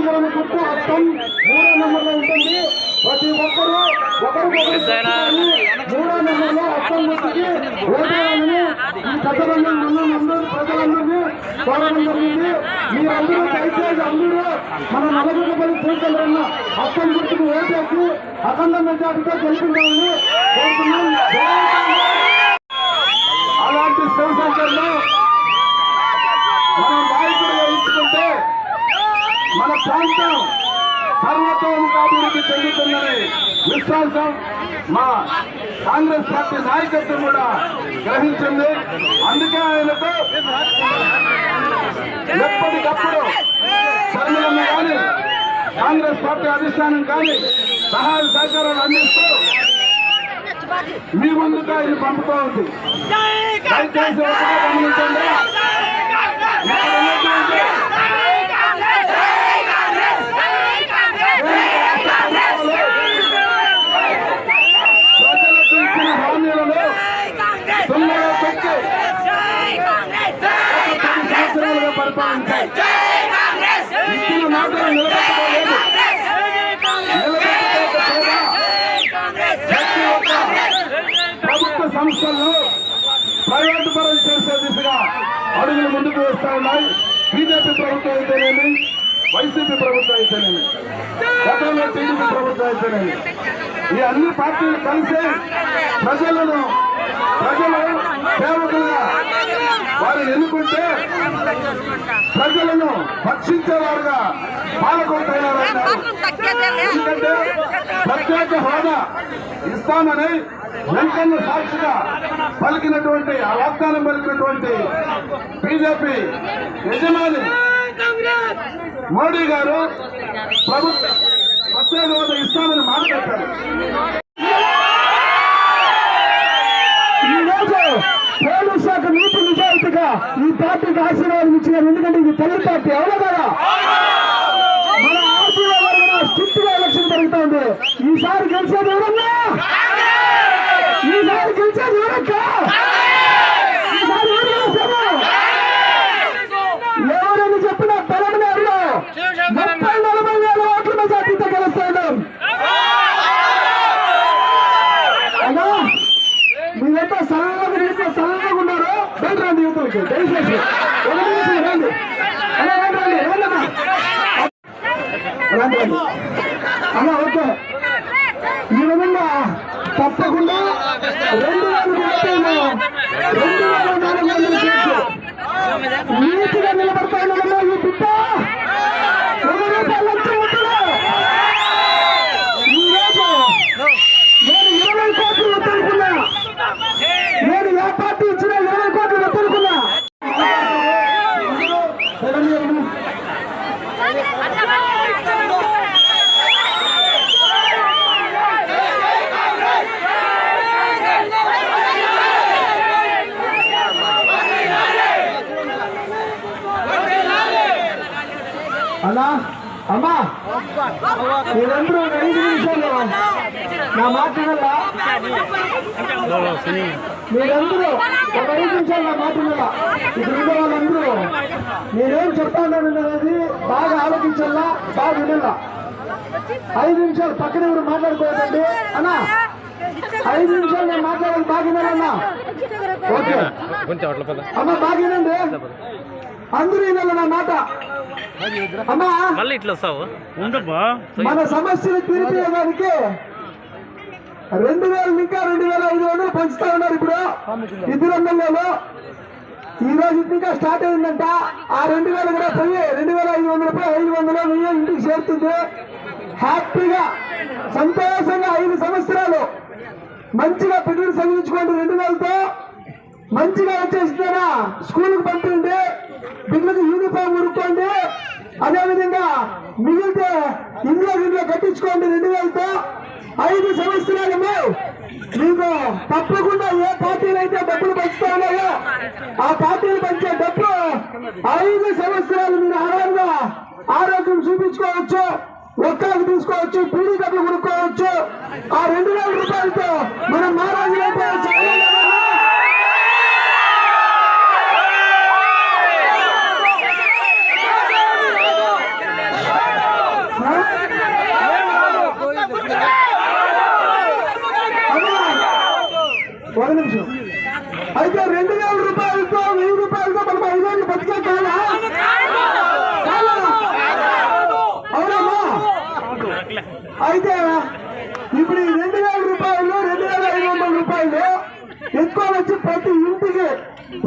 శివశంకరణ గుర్తు అర్థం మూడో నెంబర్లో ఉంటుంది ప్రతి ఒక్కరూ ఒకరికొకరు మూడో నెంబర్లో అర్థం గుర్తుకి ఓటేయాలని ఈ పెద్దలందరూ మనందరూ ప్రజలందరినీ మీరందరూ దయచేసి అందరూ మన అర్థం గుర్తుకు ఓటేసి అఖండ మెజార్టీతో గెలిపించాలని కోరుతున్నాం జై కాంగ్రెస్. అలాంటి శివశంకర్ను మనం నాయకుడిగా ఎంచుకుంటే మన ప్రాంతం సర్వతోముఖాభివృద్ధి చెందుతుందని విశ్వాసం మా కాంగ్రెస్ పార్టీ నాయకత్వం కూడా గ్రహించింది. అందుకే ఆయనతో ఎప్పటికప్పుడు శర్మలమ్మ కానీ కాంగ్రెస్ పార్టీ అధిష్టానం కానీ సహాయ సహకారాలు అందిస్తూ మీ ముందుగా ఇది పంపుతూ ఉంది దయచేసి ఒకటే గమనించండి. మాటలు నిలబెట్టుకోలేదు ప్రభుత్వ సంస్థలను ప్రైవేటు పరం చేసే దిశగా అడుగులు ముందుకు వేస్తా ఉన్నాయి బీజేపీ ప్రభుత్వం అయితేనేమి వైసీపీ ప్రభుత్వం అయితేనేమి గతంలో టీడీపీ ప్రభుత్వం అయితేనేమి ఈ అన్ని పార్టీలు కలిసి ప్రజలను ప్రజలు సేవకులు వారిని ఎన్నుకుంటే ప్రజలను రక్షించేవారుగా పాలకొంటున్నారన్నారు ఎందుకంటే ప్రత్యేక హోదా ఇస్తామని వెంకన్న సాక్షిగా పలికినటువంటి ఆ వాగ్దానం పలికినటువంటి బీజేపీ యజమాని మోడీ గారు ప్రభుత్వ ప్రత్యేక హోదా ఇస్తామని మాట పార్టీకి ఆశీర్వాదం ఇచ్చినారు. ఎందుకంటే ఇది తెలుగు పార్టీ. అవునా కదా? మన ఆర్టీఓ గారు కూడా స్ట్రిక్ట్గా ఎలక్షన్ జరుగుతోంది. ఈసారి గెలిచేది ఎవరన్నా బయట దయచేసి ఒక నిమిషం రండి. అలా రండి రండి. రండి రండి. ఓకే. ఈ విధంగా తప్పకుండా రెండు వేల రెండు వేల నాలుగు వందల సీట్లు నీతిగా నిలబడతానమ్మా ఈ బిడ్డ ఒక రూపాయలు లంచం వద్దులే. ఈ రోజు నేను ఇరవై కోట్లు వద్దనుకున్నా నేను ఏ పార్టీ ఇచ్చినా ఇరవై కోట్లు వద్దనుకున్నా అన్నా అమ్మా! మీరందరూ ఐదు నిమిషాలు నా మాట వినాలా? మీరందరూ ఒక ఐదు నిమిషాలు నా మాట వినాలా? ఇక్కడ ఉన్న వాళ్ళందరూ మీరేం చెప్తానన్నది బాగా ఆలోచించాలా బాగా వినాలా ఐదు నిమిషాలు పక్కన ఎవరు మాట్లాడుకోవద్దండి? అన్నా! ఐదు నిమిషాలు నేను మాట్లాడాలి ఓకే. అమ్మ అందరూ వినాలి నా మాట. అమ్మా మళ్ళీ ఇట్లా వస్తావు? ఉండబ్బా. మన సమస్యలు తీర్చేయడానికి రెండు వేలు ఇంకా రెండు వేల ఐదు వందలు పంచుతా ఉన్నారు ఇప్పుడు. ఇద్దరు ఎమ్మెల్యేలు ఈ రోజు ఇంకా స్టార్ట్ అయిందంట. ఆ రెండు వేలు కూడా పోయి రెండు వేల ఐదు వందలు పోయి ఐదు వందలు వెయ్యి ఇంటికి చేరుతుంది. హ్యాపీగా సంతోషంగా ఐదు సంవత్సరాలు. మంచిగా పిల్లలు చదివించుకోండి రెండు వేలతో మంచిగా వచ్చేసినారా? స్కూల్కి పంపండి పిల్లలకు యూనిఫామ్ ఉరుక్కోండి. అదేవిధంగా మిగిలితే ఇంట్లో ఇంట్లో కట్టించుకోండి రెండు వేలతో ఐదు సంవత్సరాలు మీకు తప్పకుండా ఏ పార్టీలు అయితే డబ్బులు పంచుతా ఉన్నాయో ఆ పార్టీలు పంచే డబ్బు ఐదు సంవత్సరాలు మీరు ఆరోగ్యంగా ఆరోగ్యం చూపించుకోవచ్చు. ఒక్కలకు తీసుకోవచ్చు పీడీ కొనుక్కోవచ్చు. ఆ రెండు వేల రూపాయలతో మనం మహారాజు ఒక నిమిషం. అయితే రెండు వేల రూపాయలతో వెయ్యి రూపాయలతో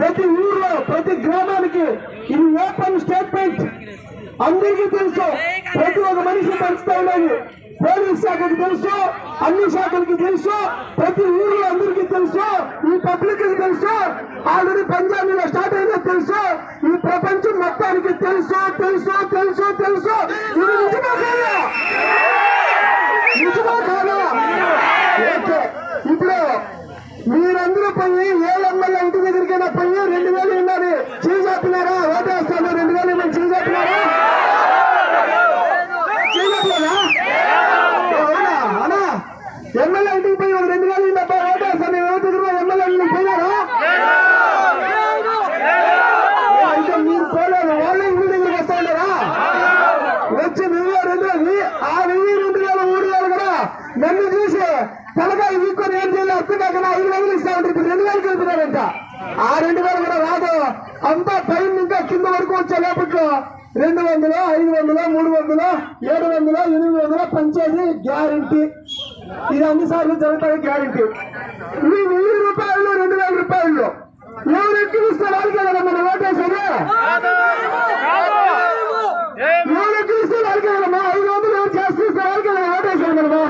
ప్రతి ఊర్లో ప్రతి గ్రామానికి ఇది ఓపెన్ స్టేట్మెంట్. అందరికీ తెలుసు ప్రతి ఒక్క మనిషి పరిస్థితి ఉండేది పోలీస్ శాఖకి తెలుసు అన్ని శాఖలకి తెలుసు ప్రతి ఊర్లో అందరికీ తెలుసు ఈ పబ్లిక్ తెలుసు ఆల్రెడీ పంజాబీలో స్టార్ట్ అయిందో తెలుసు ఈ ప్రపంచం మొత్తానికి తెలుసు తెలుసు తెలుసు తెలుసు. ఇది నిజమా కాదా? నిజమా కాదా ఓకే. ఇప్పుడు మీరందరూ పోయి ఏ ఎమ్మెల్యే ఇంటి దగ్గరికైనా పోయి రెండు వేలు ఉన్నది చీజాపినారా ఓటేస్తాను రెండు వేలు ఇవ్వమని చీజాపినారా చీజాపినారా అవునా అనా ఎమ్మెల్యే ఇంటికి పోయి ఒక రెండు వేలు ఇవ్వబ్బా ఓటేస్తాను ఎవరి దగ్గర ఎమ్మెల్యే ఇంటికి పోయినారా అయితే మీరు పోలేదు వాళ్ళే ఇంటి దగ్గరికి వస్తా ఉన్నారా వచ్చి వెయ్యి రెండు వేలు ఆ వెయ్యి రెండు వేల మూడు వేలు కూడా నన్ను చూసి తలకాయ వీక్కొని ఏం చేయాలి అర్థం కాకుండా ఐదు వేలు ఇస్తా ఉంటారు ఇప్పుడు రెండు వేలు కలిపినారంట ఆ రెండు వేలు కూడా రాదు. అంతా పైన ఇంకా కింద వరకు వచ్చే లేపట్లో రెండు వందలు ఐదు వందలు మూడు వందలు ఏడు వందలు ఎనిమిది వందలు పంచేది గ్యారంటీ. ఇది అన్ని సార్లు జరుగుతుంది గ్యారంటీ. ఇది వెయ్యి రూపాయలు రెండు వేల రూపాయలు. ఎవరు ఎక్కువ ఇస్తే వాళ్ళకే కదా మన ఓటేసేది? ఎవరు ఎక్కువ ఇస్తే వాళ్ళకే కదమ్మా ఐదు వందలు ఎవరు చేస్తే ఇస్తే వాళ్ళకే కదా ఓటేసారు మనము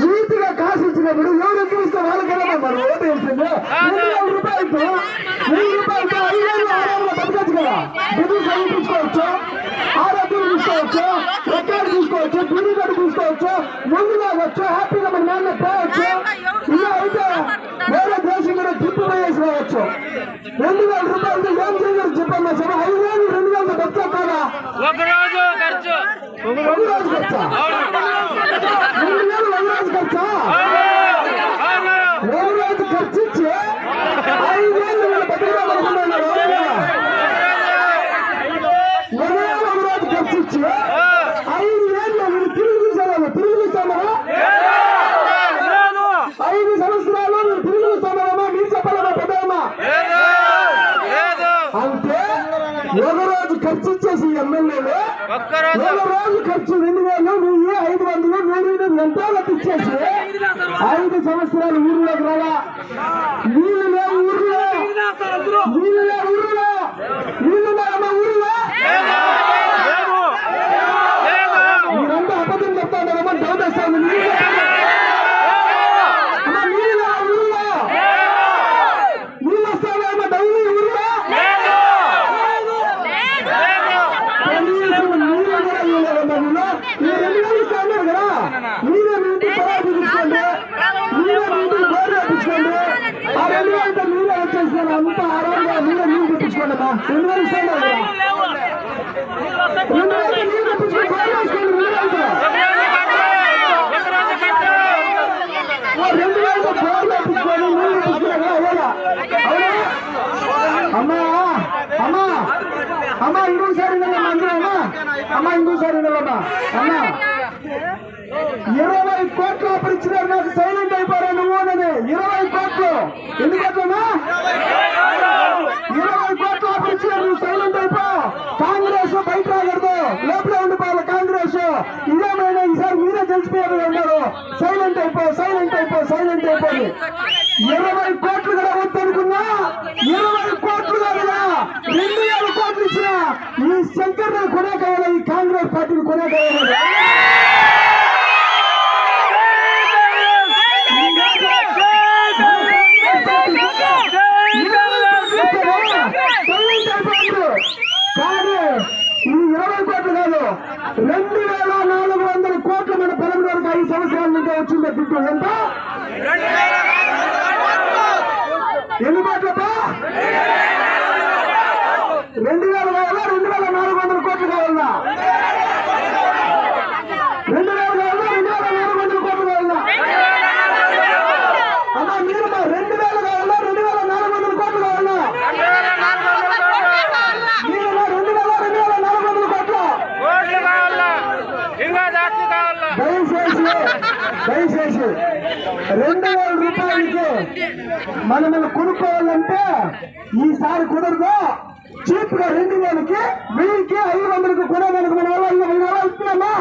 నీతిగా కాసు ఇచ్చినప్పుడు ఎవరు ఎక్కువ ఇస్తే వాళ్ళకే కదా మనం ఓటు వేసింది? వేల రూపాయలతో వెయ్యి రూపాయలతో ఐదు ఆరు బతకచ్చు కదా? బిడ్డలు చదివించుకోవచ్చు ఆరోగ్యం తీసుకోవచ్చు రెక్కాడు తీసుకోవచ్చు గుడి గడి తీసుకోవచ్చు ముందు లాగొచ్చు హ్యాపీగా మన నాన్న పోవచ్చు ఇలా అయితే వేరే దేశం కూడా ట్రిప్ పోయేసి రావచ్చు. రెండు వేల రూపాయలతో ఏం చేయగలరు చెప్పమ్మా? చెప్ప ఐదు వేలు రెండు వేలతో బతుకా కాదా ఒక రోజు ఖర్చు. ఒక రోజు ఖర్చా? రెండు వేలు ఒక రోజు ఖర్చా. ఇచ్చి ఐదు వేలు రోజు ఖర్చు ఇచ్చి ఐదు వేలు వీళ్ళు తిరిగి చూసారా తిరిగి చూస్తామా? లేదు. ఐదు సంవత్సరాలు మీరు తిరిగి చూస్తామా? మీరు చెప్పాలమ్మా పెద్దమ్మా. అంటే ఒక రోజు ఖర్చు ఇచ్చేసి ఎమ్మెల్యేలు ఒక రోజు ఖర్చు రెండు వేలు వెయ్యి ఐదు వందలు వేలు గంటలకు ఇచ్చేసి ఐదు సంవత్సరాలు ఊర్లోకి రావా నీళ్ళు లేవు ఊర్లో నీళ్ళు లేవు ఊర్లో నీళ్ళు లేవమ్మా ఊర్లో లేదు. లేదు. మీరంతా అబద్ధం చెప్తా ఉన్నారమ్మా డౌట్ వస్తాను నీళ్ళు అమ్మా నీళ్ళు లేవా ఊర్లో నీళ్ళు వస్తావమ్మా డైలీ ఊర్లో లేదు. కనీసం నీళ్ళు కూడా ఇవ్వలేదమ్మా నువ్వు ఈ రెండు వేలు ఇస్తా అన్నారు కదా మీరే మీ ఇంటికి పొలాలు తీసుకోండి మీరే మీ ఇంటికి బోర్లు వేపించుకోండి ఆ రెండు వేలతో మీరే వచ్చేసినారు అంతా ఆరాంగా మీరే నీళ్ళు తెప్పించుకోండి అమ్మా రెండు వేలు ఇస్తా అన్నారు కదా రెండు వేలతో నీళ్ళు తెప్పించుకొని బోర్లు వేసుకోండి రెండు వేలతో ఒక రోజు ఖర్చు. ఓ రెండు వేలతో బోర్లు వేపించుకొని నీళ్ళు తెప్పించుకున్నారా అవునా అవునా అమ్మా అమ్మా అమ్మా ఇంకోసారి నిలమ్మా అందరూ అమ్మా అమ్మా ఇంకోసారి నిలమ్మా అమ్మా ఇరవై కోట్లు అప్పుడు ఇచ్చినారు నాకు సైలెంట్ అయిపోరా నువ్వు అని ఇరవై కోట్లు ఎందుకట్లనా ఇరవై కోట్లు అప్పుడు ఇచ్చినారు నువ్వు సైలెంట్ అయిపో కాంగ్రెస్ బయట రాకూడదు లోపల ఉండిపోవాలి కాంగ్రెస్ ఇదేమైనా ఈసారి మీరే తెలిసిపోయారు ఉన్నారు సైలెంట్ అయిపో సైలెంట్ అయిపో సైలెంట్ అయిపోయి ఇరవై కోట్లు కూడా వద్దనుకున్నా ఇరవై కోట్లు కదా రెండు వేల కోట్లు ఇచ్చిన ఈ శంకర్ కొనేకాయాలి ఈ కాంగ్రెస్ పార్టీని కొనేకాయాలి కానీ ఈ ఇరవై కోట్లు కాదు రెండు వేల నాలుగు వందల కోట్లు మన పొలం వరకు ఐదు సంవత్సరాల నుండి వచ్చింది దుడ్డు ఎంత ఎన్ని కోట్లపా రెండు వేల కావాలా రెండు వేల నాలుగు వందల కోట్లు కావాలా రెండు వేల రూపాయలకి మనమల్ని కొనుక్కోవాలంటే ఈసారి కుదరదు. చీప్గా రెండు వేలకి వెయ్యికి ఐదు వందలకు కొనేదానికి మనం ఐదు వందలు ఇస్తున్నామా?